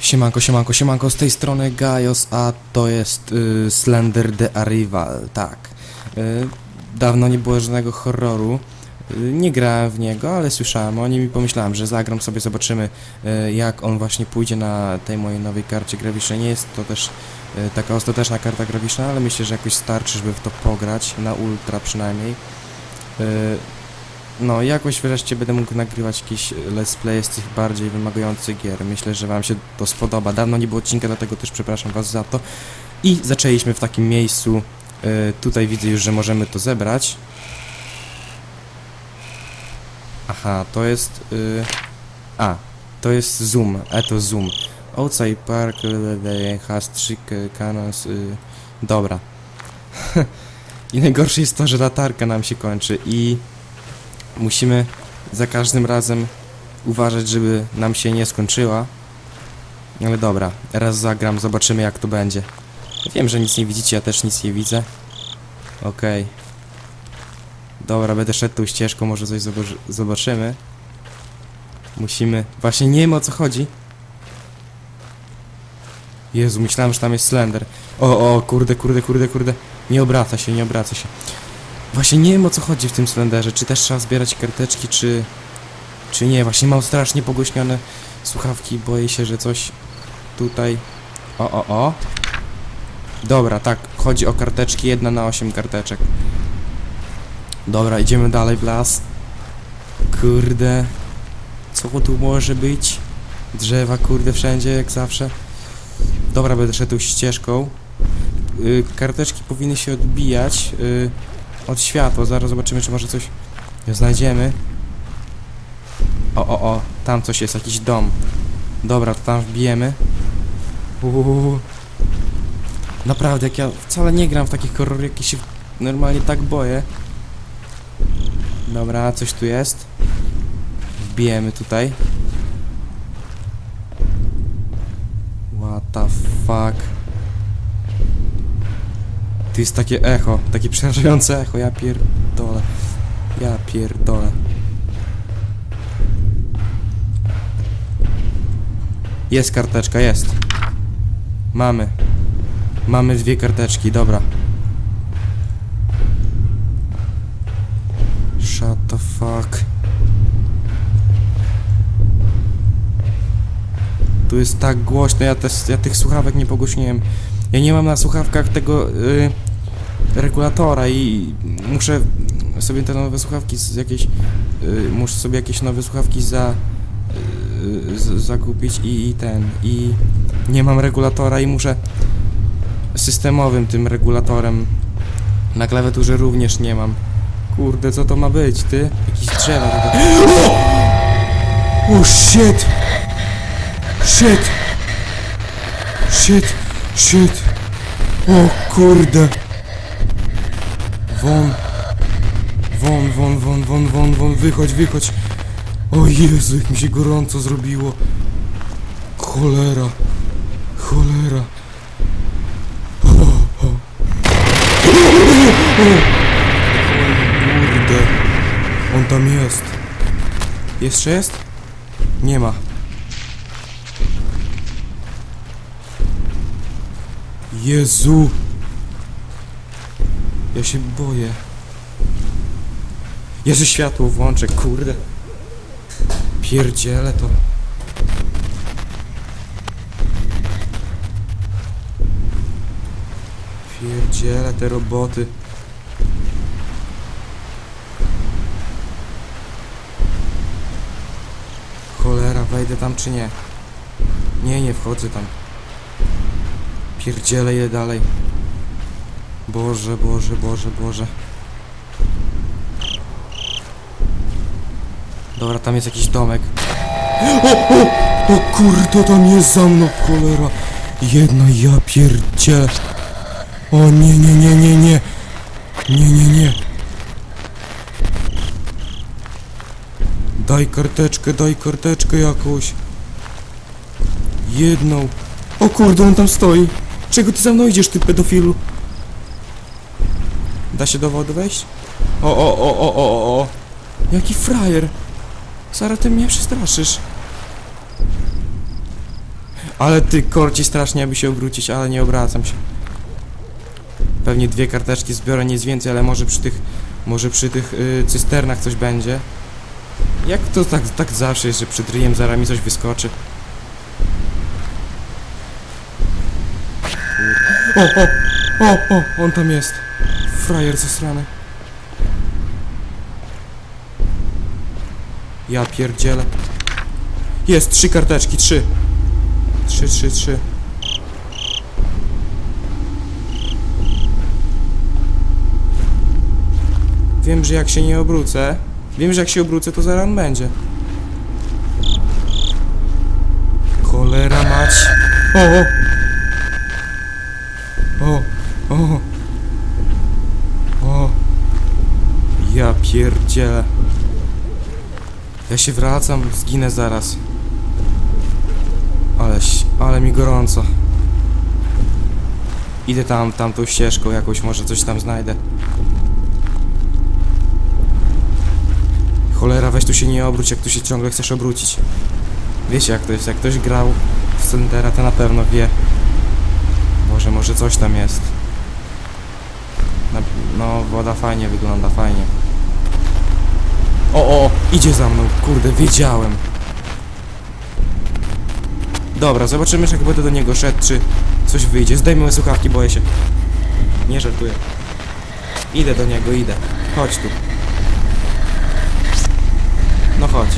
Siemanko, siemanko, siemanko, z tej strony Gaios, a to jest y, Slender the Arrival, tak. Y, dawno nie było żadnego horroru, y, nie grałem w niego, ale słyszałem o nim i pomyślałem, że zagram sobie, zobaczymy y, jak on właśnie pójdzie na tej mojej nowej karcie graficznej. Nie jest to też y, taka ostateczna karta graficzna, ale myślę, że jakoś starczy, żeby w to pograć, na ultra przynajmniej. Y, no, jakoś wreszcie będę mógł nagrywać jakieś let's play z tych bardziej wymagających gier. Myślę, że wam się to spodoba. Dawno nie było odcinka, dlatego też przepraszam was za to. I zaczęliśmy w takim miejscu. Y, tutaj widzę już, że możemy to zebrać. Aha, to jest... Y, a, to jest zoom. E, to zoom. Outside Park has three cannons. Y, dobra. I najgorsze jest to, że latarka nam się kończy i musimy za każdym razem uważać, żeby nam się nie skończyła. Ale dobra, raz zagram, zobaczymy jak to będzie. Wiem, że nic nie widzicie, ja też nic nie widzę. Okej. Dobra, będę szedł tą ścieżką, może coś zobaczy- zobaczymy. Musimy... Właśnie nie wiem o co chodzi. Jezu, myślałem, że tam jest Slender. O, o, kurde, kurde, kurde, kurde. Nie obraca się, nie obraca się. Właśnie nie wiem o co chodzi w tym Slenderze. Czy też trzeba zbierać karteczki, czy... Czy nie? Właśnie mam strasznie pogłośnione słuchawki. Boję się, że coś tutaj... O, o, o. Dobra, tak. Chodzi o karteczki. Jedna na osiem karteczek. Dobra, idziemy dalej w las. Kurde. Co tu może być? Drzewa, kurde, wszędzie, jak zawsze. Dobra, będę szedł ścieżką. Y, karteczki powinny się odbijać. Y, od światła. Zaraz zobaczymy, czy może coś znajdziemy. O, o, o, tam coś jest, jakiś dom. Dobra, to tam wbijemy. Uuu. Naprawdę, jak ja wcale nie gram w takich horror, jaki się normalnie tak boję. Dobra, coś tu jest. Wbijemy tutaj. What the fuck? To jest takie echo, takie przerażające echo, ja pierdolę. Ja pierdolę. Jest karteczka, jest. Mamy. Mamy dwie karteczki, dobra. Shut the fuck. Tu jest tak głośno, ja, też, ja tych słuchawek nie pogłośniłem. Ja nie mam na słuchawkach tego y, regulatora i muszę sobie te nowe słuchawki z jakiejś y, muszę sobie jakieś nowe słuchawki za y, z, zakupić i, i ten i nie mam regulatora i muszę systemowym tym regulatorem na klawiaturze również nie mam. Kurde, co to ma być, ty? Jakieś drzewa tutaj. Oh shit! Shit! Shit! Shit! O kurde! Won! Won, won, won, won, won, won, wychodź, wychodź! O Jezu, jak mi się gorąco zrobiło! Cholera! Cholera! O, kurde! On tam jest! Jeszcze jest? Nie ma. Jezu! Ja się boję. Jezu, światło włączę, kurde. Pierdziele to. Pierdziele te roboty. Cholera, wejdę tam czy nie? Nie, nie wchodzę tam. Pierdziele je dalej. Boże, Boże, Boże, Boże. Dobra, tam jest jakiś domek. O, o, o kurde, tam jest za mną, cholera. Jedna, ja pierdzielę. O nie, nie, nie, nie, nie. Nie, nie, nie. Daj karteczkę, daj karteczkę jakąś. Jedną. O kurde, on tam stoi. Czego ty za mną idziesz, ty pedofilu? Da się do wody wejść? O, o, o, o, o, o. Jaki frajer. Sara, ty mnie przestraszysz. Ale ty korci strasznie, aby się obrócić, ale nie obracam się. Pewnie dwie karteczki zbiorę, nic więcej, ale może przy tych, może przy tych y, cysternach coś będzie. Jak to tak, tak zawsze jest, że przed ryjem zaraz mi coś wyskoczy? O, o, o, o, on tam jest. Frajer ze strony. Ja pierdzielę. Jest, trzy karteczki, trzy. Trzy, trzy, trzy. Wiem, że jak się nie obrócę, wiem, że jak się obrócę, to zaraz będzie. Cholera mać. O, o. O, o. O. Ja pierdzielę. Ja się wracam, zginę zaraz. Ale, ś- ale mi gorąco. Idę tam, tamtą ścieżką jakąś, może coś tam znajdę. Cholera, weź tu się nie obróć, jak tu się ciągle chcesz obrócić. Wiecie jak to jest, jak ktoś grał w Slendera, to na pewno wie. Boże, może coś tam jest. No, woda fajnie wygląda, fajnie. Idzie za mną, kurde, wiedziałem. Dobra, zobaczymy, jak będę do niego szedł, czy coś wyjdzie. Zdejmę słuchawki, boję się. Nie żartuję. Idę do niego, idę. Chodź tu. No chodź.